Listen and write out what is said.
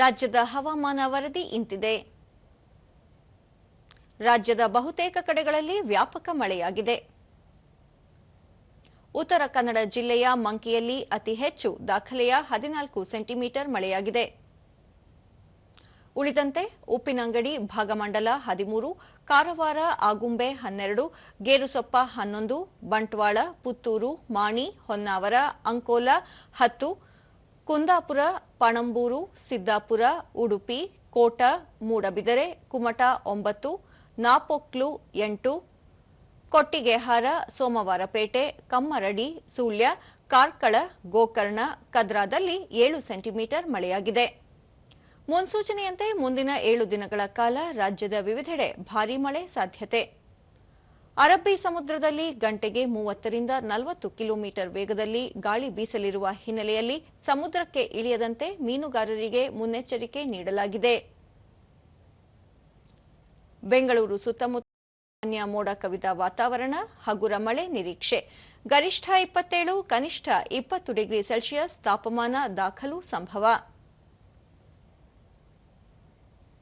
ರಾಜ್ಯದ ಹವಾಮಾನ ವರದಿ ಇಂತಿದೆ. ರಾಜ್ಯದ ಬಹುತೇಕ ಕಡೆಗಳಲ್ಲಿ ವ್ಯಾಪಕ ಮಳೆಯಾಗಿದೆ. ಉತ್ತರ ಕನ್ನಡ ಜಿಲ್ಲೆಯ ಮಂಕಿಯಲ್ಲಿ ಅತಿ ಹೆಚ್ಚು ದಾಖಲೆಯ ಹದಿನಾಲ್ಕು ಸೆಂಟಿಮೀಟರ್ ಮಳೆಯಾಗಿದೆ. ಉಳಿದಂತೆ ಉಪ್ಪಿನಂಗಡಿ, ಭಾಗಮಂಡಲ ಹದಿಮೂರು, ಕಾರವಾರ, ಆಗುಂಬೆ ಹನ್ನೆರಡು, ಗೇರುಸೊಪ್ಪ ಹನ್ನೊಂದು, ಬಂಟ್ವಾಳ, ಪುತ್ತೂರು, ಮಾಣಿ, ಹೊನ್ನಾವರ, ಅಂಕೋಲ ಹತ್ತು ಕುಂದಾಪುರ, ಪಣಂಬೂರು, ಸಿದ್ದಾಪುರ, ಉಡುಪಿ, ಕೋಟ, ಮೂಡಬಿದರೆ, ಕುಮಟ ಒಂಬತ್ತು, ನಾಪೊಕ್ಲು ಎಂಟು, ಕೊಟ್ಟಿಗೆಹಾರ, ಸೋಮವಾರಪೇಟೆ, ಕಮ್ಮರಡಿ, ಸುಳ್ಯ, ಕಾರ್ಕಳ, ಗೋಕರ್ಣ, ಕದ್ರಾದಲ್ಲಿ ಏಳು ಸೆಂಟಿಮೀಟರ್ ಮಳೆಯಾಗಿದೆ. ಮುನ್ಸೂಚನೆಯಂತೆ ಮುಂದಿನ ಏಳು ದಿನಗಳ ಕಾಲ ರಾಜ್ಯದ ವಿವಿಧೆಡೆ ಭಾರೀ ಮಳೆ ಸಾಧ್ಯತೆ. ಅರಬ್ಬಿ ಸಮುದ್ರದಲ್ಲಿ ಗಂಟೆಗೆ ಮೂವತ್ತರಿಂದ ನಲವತ್ತು ಕಿಲೋಮೀಟರ್ ವೇಗದಲ್ಲಿ ಗಾಳಿ ಬೀಸಲಿರುವ ಹಿನ್ನೆಲೆಯಲ್ಲಿ ಸಮುದ್ರಕ್ಕೆ ಇಳಿಯದಂತೆ ಮೀನುಗಾರರಿಗೆ ಮುನ್ನೆಚ್ಚರಿಕೆ ನೀಡಲಾಗಿದೆ. ಬೆಂಗಳೂರು ಸುತ್ತಮುತ್ತ ಸಾಮಾನ್ಯ ಮೋಡ ಕವಿದ ವಾತಾವರಣ ಹಗುರ ಮಳೆ ನಿರೀಕ್ಷೆ. ಗರಿಷ್ಠ ಇಪ್ಪತ್ತೇಳು, ಕನಿಷ್ಠ ಇಪ್ಪತ್ತು ಡಿಗ್ರಿ ಸೆಲ್ಸಿಯಸ್ ತಾಪಮಾನ ದಾಖಲು ಸಂಭವ.